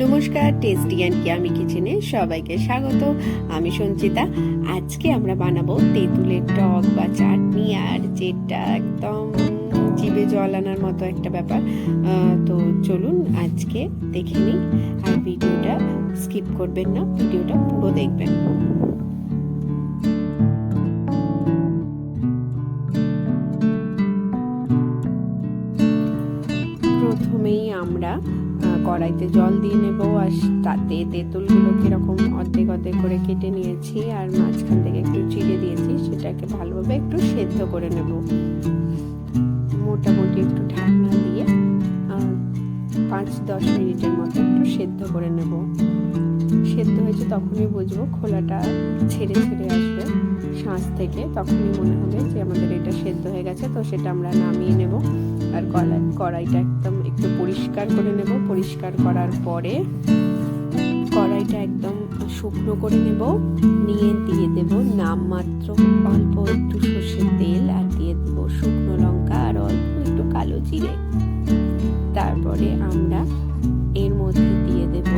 নমস্কার tasty and কিয়ামি কিচেনে সবাইকে স্বাগত। আমি সঞ্চিতা। আজকে আমরা বানাবো তেঁতুলের টক বা চাটনি, আর যেটা একদম জিভে জল আনার মতো একটা ব্যাপার। তো চলুন আজকে দেখে নিই, আর ভিডিওটা স্কিপ করবেন না, ভিডিওটা পুরো দেখবেন। প্রথমেই আমরা কড়াইতে জল দিয়ে নেব আর তাতে তেঁতুলগুলো কীরকম অর্ধেক অর্ধেক করে কেটে নিয়েছি আর মাঝখান থেকে একটু চিড়ে দিয়েছি, সেটাকে ভালোভাবে একটু সেদ্ধ করে নেব। মোটামুটি একটু ঢাকনা দিয়ে পাঁচ দশ মিনিটের মতো একটু সেদ্ধ করে নেব। সেদ্ধ হয়েছে তখনই বুঝব খোলাটা ছেড়ে ছেড়ে আসবে। শাঁস থেকে তখনই মনে হবে যে আমাদের এটা সেদ্ধ হয়ে গেছে, তো সেটা আমরা নামিয়ে নেব। আর কড়াই কড়াইটা একদম একটু পরিষ্কার করে নেব। পরিষ্কার করার পরে কড়াইটা একদম শুকনো করে নেব। নিয়ে দিয়ে দেব নামমাত্র অল্প একটু সর্ষের তেল আর দিয়ে দেব শুকনো লঙ্কা আর অল্প একটু কালো জিরে। তারপরে আমরা এর মধ্যে দিয়ে দেব।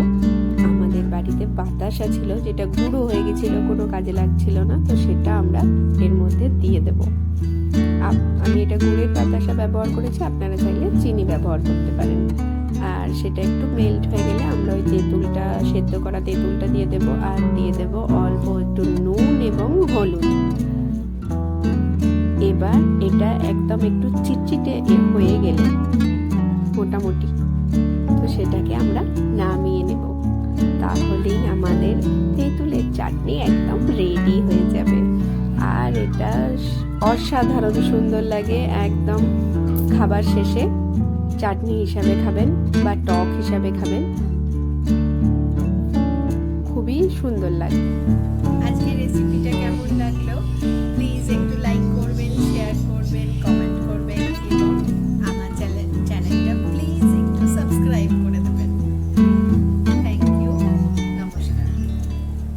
আমাদের বাড়িতে বাতাসা ছিল যেটা গুঁড়ো হয়ে গেছিল, কোনো কাজে লাগছিল না, তো সেটা আমরা এর মধ্যে দিয়ে দেব। আমি এটা গুড়ের বাতাসা ব্যবহার করেছি, আপনারা চাইলে চিনি ব্যবহার করতে পারেন। আর সেটা একটু মেল্ট হয়ে গেলে আমরা ওই তেঁতুলটা সেদ্ধ করা তেঁতুলটা দিয়ে দেব, আর দিয়ে দেব অল্প একটু নুন এবং হলুদ। এবার এটা একদম একটু চিটচিটে হয়ে গেলে মোটামুটি। তো সেটাকে আমরা নামিয়ে নেব। তাহলেই আমাদের তেঁতুলের চাটনি একদম রেডি হয়ে যাবে। আর এটা অসাধারণ সুন্দর লাগে একদম খাবার শেষে। চাটনি হিসাবে খাবেন বা টক হিসাবে খাবেন। খুবই সুন্দর লাগে।